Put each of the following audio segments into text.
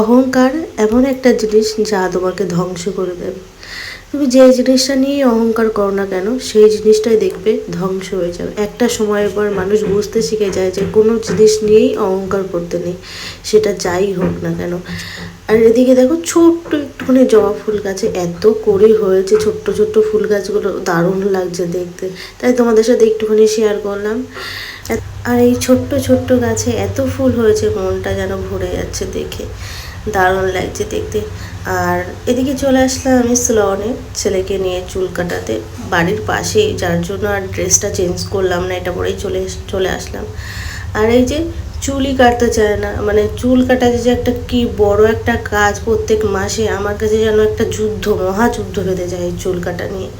অহংকার এমন একটা জিনিস যা তোমাকে ধ্বংস করে দেবে। তুমি যে জিনিসটা নিয়েই অহংকার করো না কেন, সেই জিনিসটাই দেখবে ধ্বংস হয়ে যাবে। একটা সময়ের পর মানুষ বুঝতে শিখে যায় যে কোনো জিনিস নিয়েই অহংকার করতে নেই, সেটা যাই হোক না কেন। আর এদিকে দেখো ছোট্ট একটুখানি জবা ফুল গাছে এত করি হয়েছে, ছোট্ট ছোট্ট ফুল গাছগুলো দারুণ লাগছে দেখতে। তাই তোমাদের সাথে একটুখানি শেয়ার করলাম। আর এই ছোট্ট ছোট্ট গাছে এত ফুল হয়েছে, মনটা যেন ভরে যাচ্ছে দেখে। দারুণ লাগছে দেখতে। আর এদিকে চলে আসলাম আমি স্লনে ছেলেকে নিয়ে চুল কাটাতে। বাড়ির পাশেই যার জন্য আর ড্রেসটা চেঞ্জ করলাম না, এটা পরেই চলে চলে আসলাম। আর এই যে চুলই কাটতে চায় না মানে চুল কাটা যে একটা কি বড় একটা কাজ প্রত্যেক মাসে, আমার কাছে যেন একটা যুদ্ধ, মহাযুদ্ধ বেঁধে যায় চুল কাটা নিয়ে।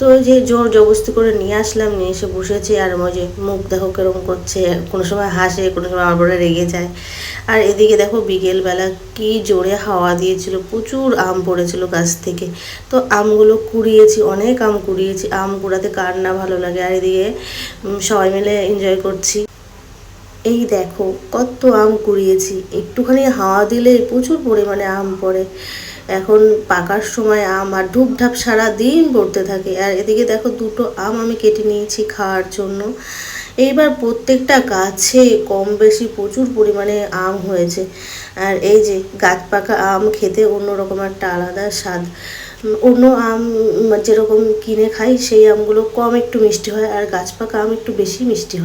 তো ওই যে জোর জবস্তি করে নিয়ে আসলাম, নিয়ে এসে বসেছে আর ওই যে মুখ দেখো কেরম করছে। কোনো সময় হাসে, কোনো সময় আমার রেগে যায়। আর এদিকে দেখো বিকেলবেলা কি জোরে হাওয়া দিয়েছিল, প্রচুর আম পড়েছিল গাছ থেকে। তো আমগুলো কুড়িয়েছি, অনেক আম কুড়িয়েছি। আম কুড়াতে কার না ভালো লাগে? আর এদিকে সবাই মিলে এনজয় করছি। এই দেখো কত আম কুড়িয়েছি। একটুখানি হাওয়া দিলে প্রচুর পরিমাণে আম পড়ে। এখন পাকার সময় আম আর ধূপধাপ সারা দিন পড়তে থাকে। আর এদিকে দেখো দুটো আম আমি কেটে নিয়েছি খাওয়ার জন্য। এইবার প্রত্যেকটা গাছে কম বেশি প্রচুর পরিমাণে আম হয়েছে। আর এই যে গাছ পাকা আম খেতে অন্যরকম একটা আলাদা স্বাদ। অন্য আম যেরকম কিনে খাই, সেই আমগুলো কম একটু মিষ্টি হয়, আর গাছ পাকা আম একটু বেশি মিষ্টি হয়।